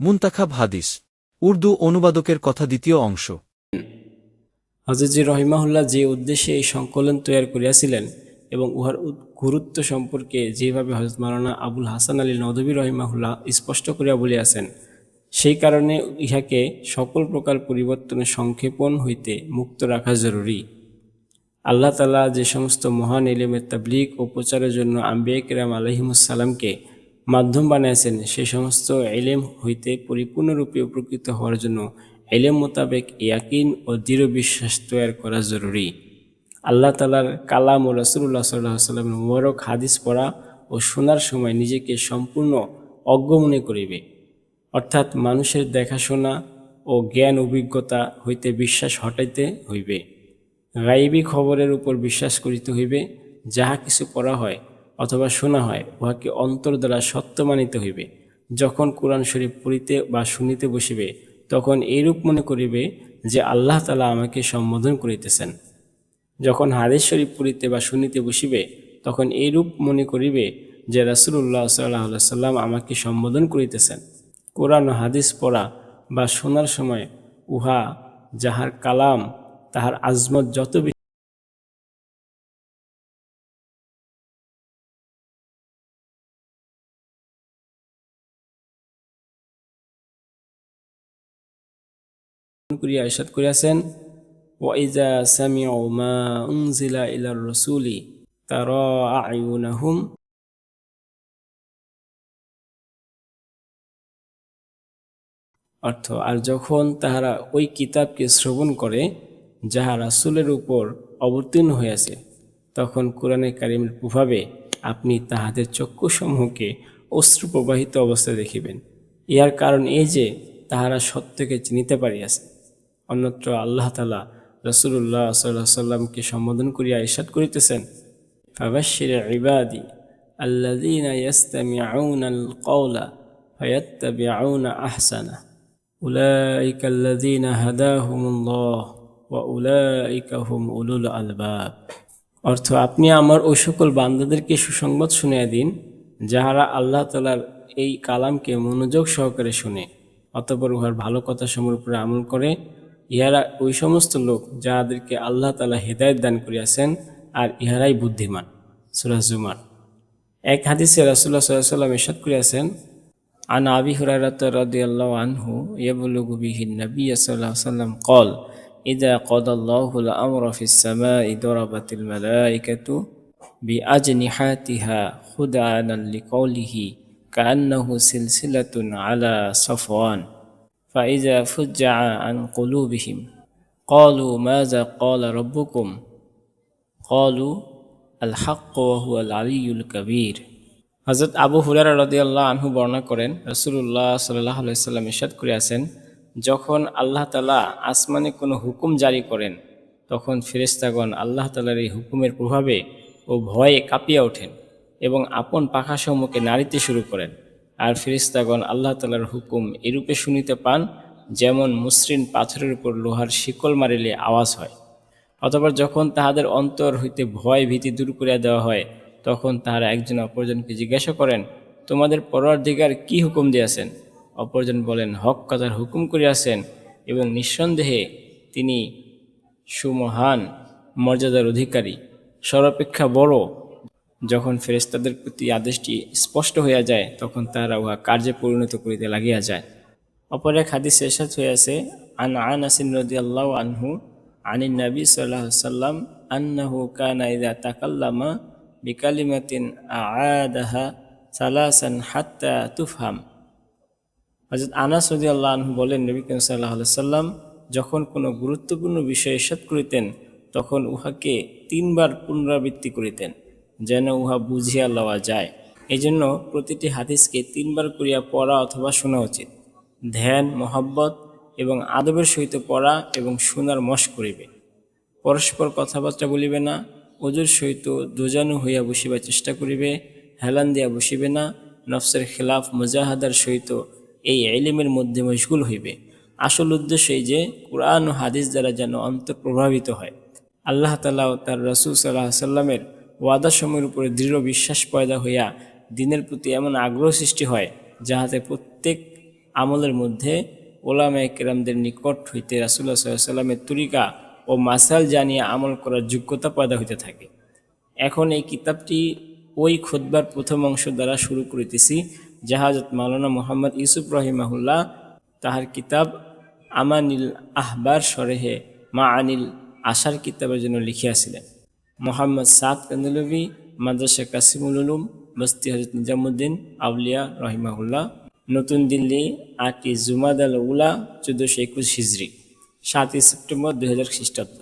মুন্তাখাব হাদিস, উর্দু অনুবাদকের কথা দ্বিতীয় অংশ। হজরতজি রহিমাহুল্লাহ যে উদ্দেশ্যে এই সংকলন তৈয়ার করিয়াছিলেন এবং উহার গুরুত্ব সম্পর্কে যেভাবে হজরত মারানা আবুল হাসান আলী নদবী রহিমাহুল্লাহ স্পষ্ট করিয়া বলিয়াছেন, সেই কারণে ইহাকে সকল প্রকার পরিবর্তনের সংক্ষেপণ হইতে মুক্ত রাখা জরুরি। আল্লাহ তালা যে সমস্ত মহান এলেমের তাবলিক ও প্রচারের জন্য আম্বিয়া কিরাম আলহিমুসালামকে মাধ্যম বানিয়েছেন, সে সমস্ত এলেম হইতে পরিপূর্ণরূপে উপকৃত হওয়ার জন্য এলেম মোতাবেক ইয়াকিন ও দৃঢ় বিশ্বাস তৈরি করা জরুরি। আল্লাহ তালার কালাম ও রসুল্লাহ সাল্লাহ সাল্লামের মোবারক হাদিস পড়া ও শোনার সময় নিজেকে সম্পূর্ণ অজ্ঞ মনে করিবে। অর্থাৎ মানুষের দেখাশোনা ও জ্ঞান অভিজ্ঞতা হইতে বিশ্বাস হটাইতে হইবে। গাইবী খবরের উপর বিশ্বাস করিতে হইবে, যাহা কিছু পড়া হয় অথবা শোনা হয়, উহাকে অন্তর দ্বারা সত্য মানিতে হইবে। যখন কোরআন শরীফ পড়িতে বা শুনিতে বসিবে, তখন এইরূপ মনে করিবে যে আল্লাহ তালা আমাকে সম্বোধন করিতেছেন। যখন হাদিস শরীফ পড়িতে বা শুনিতে বসিবে, তখন এইরূপ মনে করিবে যে রাসুল্লাহ সাল্লাহ সাল্লাম আমাকে সম্বোধন করিতেছেন। কোরআন ও হাদিস পড়া বা শোনার সময় উহা, যাহার কালাম, তাহার আজমত যত করিয়া করিয়াছেন ওয়াইজা সামিউ রাসূলি তারা আয়ুনাহুম অর্থ, আর যখন তাহারা ওই কিতাবকে শ্রবণ করে, যাহা রাসুলের উপর অবতীর্ণ হইয়াছে, তখন কোরআনে কারিমের প্রভাবে আপনি তাহাদের চক্ষুসমূহকে অশ্রু প্রবাহিত অবস্থায় দেখিবেন। ইহার কারণ এই যে, তাহারা সত্যকে চিনিতে পারিয়াছে। অন্যত্র আল্লাহ তালা রসুল্লাহ সাল্লাহ সাল্লামকে সম্বোধন করিয়া ইরশাদ করিতেছেন ফাবাশির ইবাদি الذين يستمعون القول فيتبعون أحسنه أولئك الذين هداهم الله وأولئك هم أولو الألباب অর্থ আপনি আমার ওই সকল বান্দাদেরকে সুসংবাদ শুনিয়ে দিন যাহারা আল্লাহ তালার এই কালামকে মনোযোগ সহকারে শুনে অতপর উহার ভালো কথা সমূহের উপরে আমল করে ইহারা ওই সমস্ত লোক যাহাদেরকে আল্লাহ তালা হেদায়ত দান করিয়াছেন আর ইহারাই বুদ্ধিমান সুরাজ জুমার এক হাদিসে রাসুল্লাহ সাল্লাম ইরশাদ করিয়াছেন عن أبي هريرة رضي الله عنه يبلغ به النبي صلى الله عليه وسلم قال إذا قضى الله الأمر في السماء ضربت الملائكة بأجنحتها خدعا لقوله كأنه سلسلة على صفوان فإذا فجع عن قلوبهم قالوا ماذا قال ربكم قالوا الحق وهو العلي الكبير হজরত আবু হুরারা রদিয়াল্লাহ আনহু বর্ণনা করেন রসুল্লাহ সাল্লাহ আলাইসাল্লাম ইরশাদ করিয়াছেন যখন আল্লাহ তালা আসমানে কোনো হুকুম জারি করেন তখন ফেরেস্তাগণ আল্লাহ তালার এই হুকুমের প্রভাবে ও ভয়ে কাঁপিয়া ওঠেন এবং আপন পাখাসমূহকে নাড়িতে শুরু করেন আর ফেরিস্তাগণ আল্লাহ তালার হুকুম এরূপে শুনিতে পান, যেমন মসৃণ পাথরের উপর লোহার শিকল মারিলে আওয়াজ হয়। অথবা যখন তাহাদের অন্তর হইতে ভয় ভীতি দূর করিয়া দেওয়া হয়, তখন তাহারা একজন অপরজনকে জিজ্ঞাসা করেন, তোমাদের দিগার কি হুকুম দিয়াছেন? অপরজন বলেন, হক কথার হুকুম করিয়াছেন এবং নিঃসন্দেহে তিনি সুমহান মর্যাদার অধিকারী। সর্বাপেক্ষা বড় যখন ফেরেস্তাদের প্রতি আদেশটি স্পষ্ট হইয়া যায়, তখন তারা উহা কার্যে পরিণত করিতে লাগিয়া যায়। অপর এক হাদিস শেষাত হইয়াছে আন আন আনাসিন রদিয়াল্লাহু আনহু আনিন নবী সাল্লাহ সাল্লাম আন্নাহু কানা ইদা তাকাল্লামা বিকালিমাতিন আআদাহা সালাসান হাত্তা তুফহাম। হজরত আনাস রদিয়াল্লাহ আনহু বলেন, নবী করিম সাল্লাহ সাল্লাম যখন কোনো গুরুত্বপূর্ণ বিষয় ইস্বাদ করিতেন, তখন উহাকে তিনবার পুনরাবৃত্তি করিতেন। যেন উহা বুঝিয়া লওয়া যায়। এই জন্য প্রতিটি হাদিসকে তিনবার করিয়া পড়া অথবা শোনা উচিত। ধ্যান, মহাব্বত এবং আদবের সহিত পড়া এবং শোনার মশ করিবে। পরস্পর কথাবার্তা বলিবে না ওজুর সহিত দোজানু হইয়া বসিবার চেষ্টা করিবে, হেলান দিয়া বসিবে না, নফসের খেলাফ, মুজাহাদার সহিত এই এলিমের মধ্যে মশগুল হইবে। আসল উদ্দেশ্য এই যে, কোরআন ও হাদিস দ্বারা যেন অন্তর প্রভাবিত হয়। আল্লাহ তালা ও তার রসুল সাল্লাহ সাল্লামের ওয়াদা সময়ের উপরে দৃঢ় বিশ্বাস পয়দা হইয়া দিনের প্রতি এমন আগ্রহ সৃষ্টি হয়, যাহাতে প্রত্যেক আমলের মধ্যে ওলামা কেরামদের নিকট হইতে রাসুল্লাহ সাল্লামের তরিকা ও মাসাল জানিয়ে আমল করার যোগ্যতা পয়দা হইতে থাকে। এখন এই কিতাবটি ওই খুতবার প্রথম অংশ দ্বারা শুরু করিতেছি, জাহাজত মাওলানা মোহাম্মদ ইউসুফ রহিমাহুল্লাহ তাহার কিতাব আমানিল আহবার সরেহে মা আনিল আশার কিতাবের জন্য লিখিয়াছিলেন। মোহাম্মদ সাদ কেন্দলভি মাদ্রাসা কাসিমুল উলুম বস্তি হজরত নিজামুদ্দিন আউলিয়া রহিমাহুল্লাহ নতুন দিল্লি আটই জুমাদ আল উলা চোদ্দোশো একুশ হিজড়ি সাতই সেপ্টেম্বর দুই হাজার খ্রিস্টাব্দ।